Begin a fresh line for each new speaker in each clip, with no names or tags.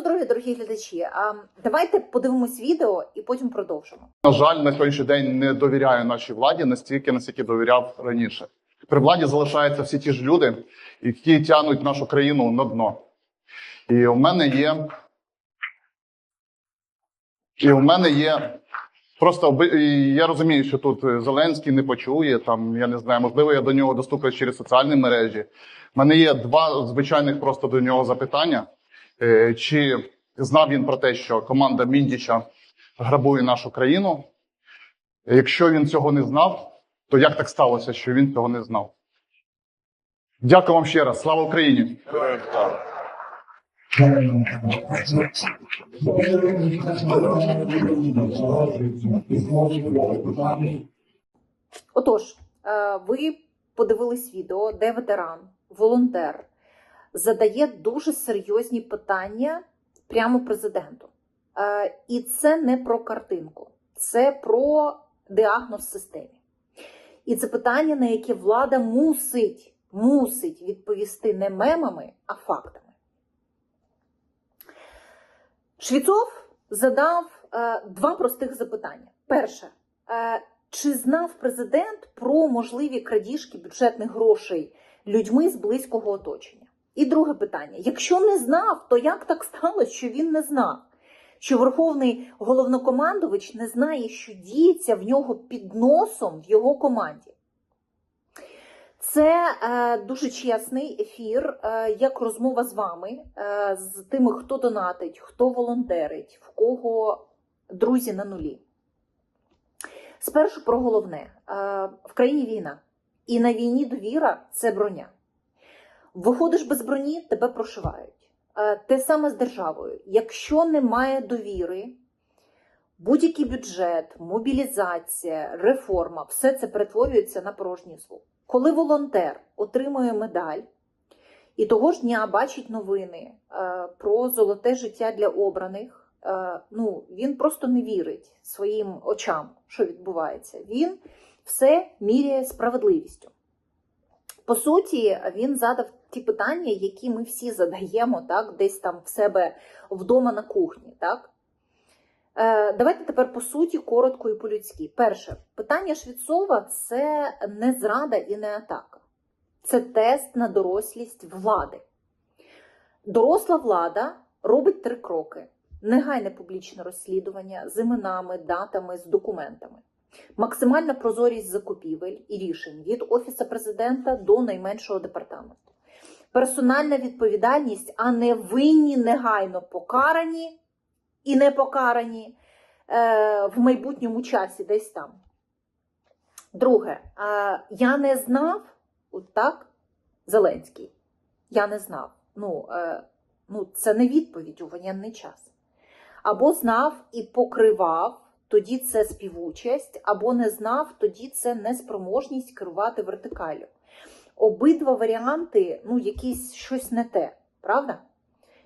здоров'я, дорогі глядачі. А давайте подивимось відео і потім продовжимо.
На жаль, на сьогоднішній день не довіряю нашій владі настільки, наскільки довіряв раніше. При владі залишаються всі ті ж люди, які тягнуть нашу країну на дно. І у мене є. І у мене є. Просто я розумію, що тут е, Зеленський не почує. Там я не знаю, можливо, я до нього доступлюсь через соціальні мережі. У мене є два звичайних просто до нього запитання. Е, Чи знав він про те, що команда Міндіча грабує нашу країну? Якщо він цього не знав, то як так сталося, що він цього не знав? Дякую вам ще раз. Слава Україні!
Отож, е, ви подивились відео, де ветеран, волонтер задає дуже серйозні питання прямо президенту. Е, І це не про картинку, це про діагноз системі. І це питання, на яке влада мусить, мусить відповісти не мемами, а фактами. Швіцов задав е, два простих запитання. Перше, е, чи знав президент про можливі крадіжки бюджетних грошей людьми з близького оточення? І друге питання: якщо не знав, то як так сталося, що він не знав? Що верховний головнокомандувач не знає, що діється в нього під носом в його команді? Це е, дуже чесний ефір, е, як розмова з вами, е, з тими, хто донатить, хто волонтерить, в кого друзі на нулі. Спершу про головне: Е, в країні війна, і на війні довіра це броня. Виходиш без броні, тебе прошивають. Е, Те саме з державою. Якщо немає довіри, будь-який бюджет, мобілізація, реформа все це перетворюється на порожній звук. Коли волонтер отримує медаль і того ж дня бачить новини е, про золоте життя для обраних, е, ну він просто не вірить своїм очам, що відбувається. Він все міряє справедливістю. По суті, він задав ті питання, які ми всі задаємо, так, десь там в себе вдома на кухні. Так? Е, Давайте тепер по суті коротко і по-людськи. Перше, питання Швіцова це не зрада і не атака. Це тест на дорослість влади. Доросла влада робить три кроки: негайне публічне розслідування з іменами, датами, з документами, максимальна прозорість закупівель і рішень від Офісу президента до найменшого департаменту, персональна відповідальність, а не винні негайно покарані і не покарані е, в майбутньому часі, десь там. Друге, е, я не знав, от так, Зеленський, я не знав. Ну, е, ну, це не відповідь у воєнний час. Або знав і покривав, тоді це співучасть, або не знав, тоді це неспроможність керувати вертикалю. Обидва варіанти, ну, якісь щось не те, правда?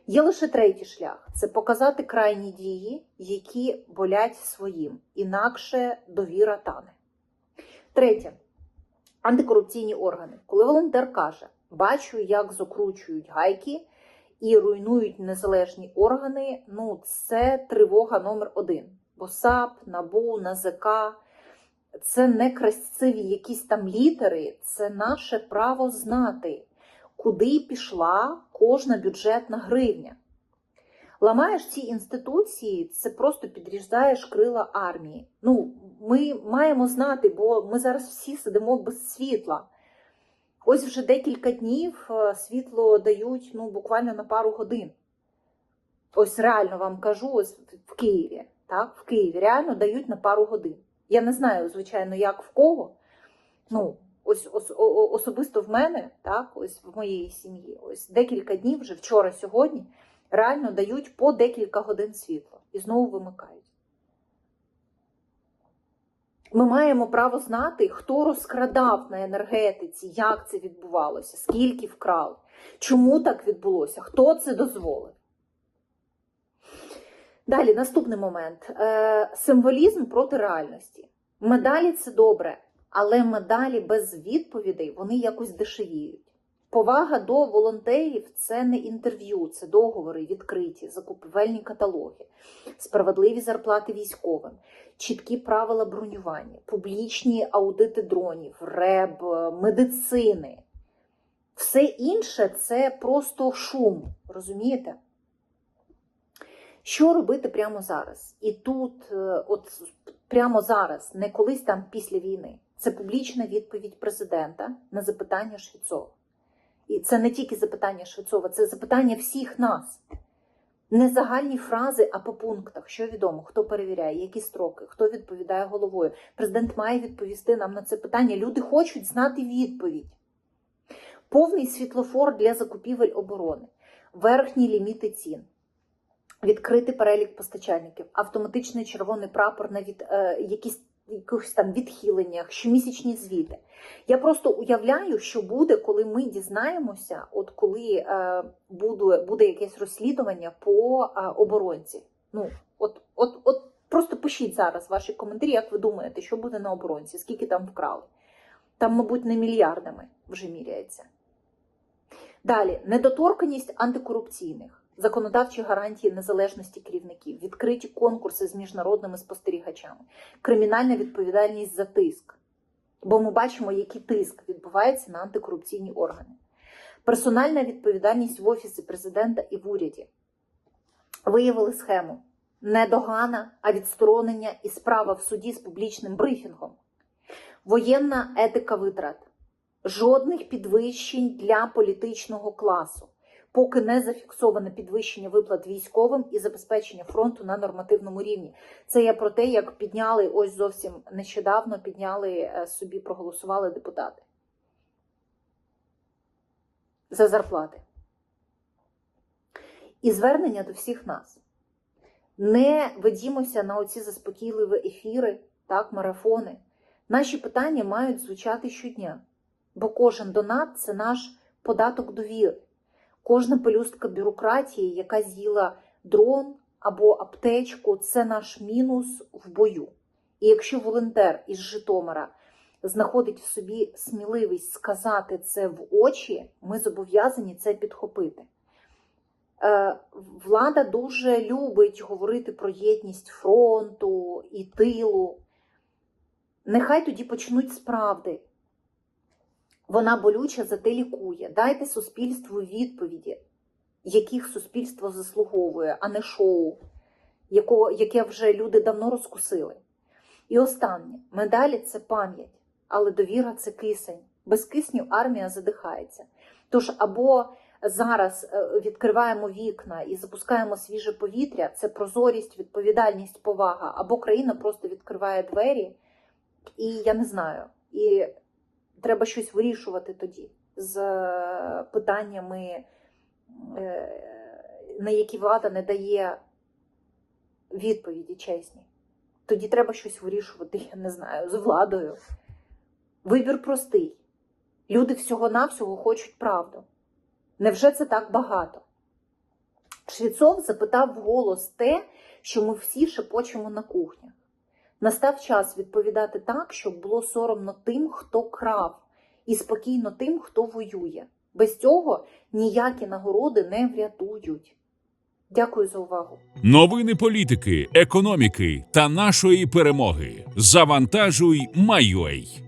Є лише третій шлях це показати крайні дії, які болять своїм, інакше довіра тане. Третє антикорупційні органи. Коли волонтер каже, бачу, як закручують гайки і руйнують незалежні органи, ну це тривога номер один. Бо САП, НАБУ, НАЗК це не красиві якісь там літери, це наше право знати куди пішла кожна бюджетна гривня. Ламаєш ці інституції, це просто підрізаєш крила армії. Ну, ми маємо знати, бо ми зараз всі сидимо без світла. Ось вже декілька днів е, світло дають ну, буквально на пару годин. Ось реально вам кажу, ось в Києві. Так, в Києві реально дають на пару годин. Я не знаю, звичайно, як в кого. Ну, ось ос, особисто в мене, так, ось в моєї сім'ї, ось декілька днів, вже вчора, сьогодні, реально дають по декілька годин світла і знову вимикають. Ми маємо право знати, хто розкрадав на енергетиці, як це відбувалося, скільки вкрали, чому так відбулося, хто це дозволив. Далі, наступний момент. Е, символізм проти реальності. Медалі це добре, але медалі без відповідей вони якось дешевіють. Повага до волонтерів це не інтерв'ю, це договори відкриті, закупівельні каталоги, справедливі зарплати військовим, чіткі правила бронювання, публічні аудити дронів, РЕБ, медицини. Все інше це просто шум, розумієте? Що робити прямо зараз? І тут, е, от прямо зараз, не колись там після війни. Це публічна відповідь президента на запитання Швецова. І це не тільки запитання Швецова, це запитання всіх нас. Не загальні фрази, а по пунктах. Що відомо, хто перевіряє, які строки, хто відповідає головою. Президент має відповісти нам на це питання. Люди хочуть знати відповідь. Повний світлофор для закупівель оборони, верхні ліміти цін, відкритий перелік постачальників, автоматичний червоний прапор на від, е, якісь якихось там відхиленнях, щомісячні звіти. Я просто уявляю, що буде, коли ми дізнаємося, от коли е, буде, буде якесь розслідування по е, оборонці. Ну, от, от, от просто пишіть зараз ваші коментарі, як ви думаєте, що буде на оборонці, скільки там вкрали. Там, мабуть, не мільярдами вже міряється. Далі, недоторканість антикорупційних, законодавчі гарантії незалежності керівників, відкриті конкурси з міжнародними спостерігачами, кримінальна відповідальність за тиск. Бо ми бачимо, який тиск відбувається на антикорупційні органи. Персональна відповідальність в Офісі президента і в уряді. Виявили схему. Не догана, а відсторонення і справа в суді з публічним брифінгом. Воєнна етика витрат. Жодних підвищень для політичного класу, поки не зафіксоване підвищення виплат військовим і забезпечення фронту на нормативному рівні. Це я про те, як підняли ось зовсім нещодавно підняли е, собі, проголосували депутати за зарплати. І звернення до всіх нас. Не ведімося на оці заспокійливі ефіри, так, марафони. Наші питання мають звучати щодня, бо кожен донат це наш податок довіри. Кожна пелюстка бюрократії, яка з'їла дрон або аптечку, це наш мінус в бою. І якщо волонтер із Житомира знаходить в собі сміливість сказати це в очі, ми зобов'язані це підхопити. Е, Влада дуже любить говорити про єдність фронту і тилу. Нехай тоді почнуть з правди. Вона болюча, зате лікує. Дайте суспільству відповіді, яких суспільство заслуговує, а не шоу, якого, яке вже люди давно розкусили. І останнє медалі це пам'ять, але довіра це кисень. Без кисню армія задихається. Тож або зараз е, відкриваємо вікна і запускаємо свіже повітря, це прозорість, відповідальність, повага, або країна просто відкриває двері, і я не знаю. І треба щось вирішувати тоді з е, питаннями, е, на які влада не дає відповіді чесні. Тоді треба щось вирішувати, я не знаю, з владою. Вибір простий. Люди всього-навсього хочуть правду. Невже це так багато? Швіцов запитав вголос те, що ми всі шепочемо на кухнях. Настав час відповідати так, щоб було соромно тим, хто крав, і спокійно тим, хто воює. Без цього ніякі нагороди не врятують. Дякую за увагу.
Новини політики, економіки та нашої перемоги. Завантажуй, Майой.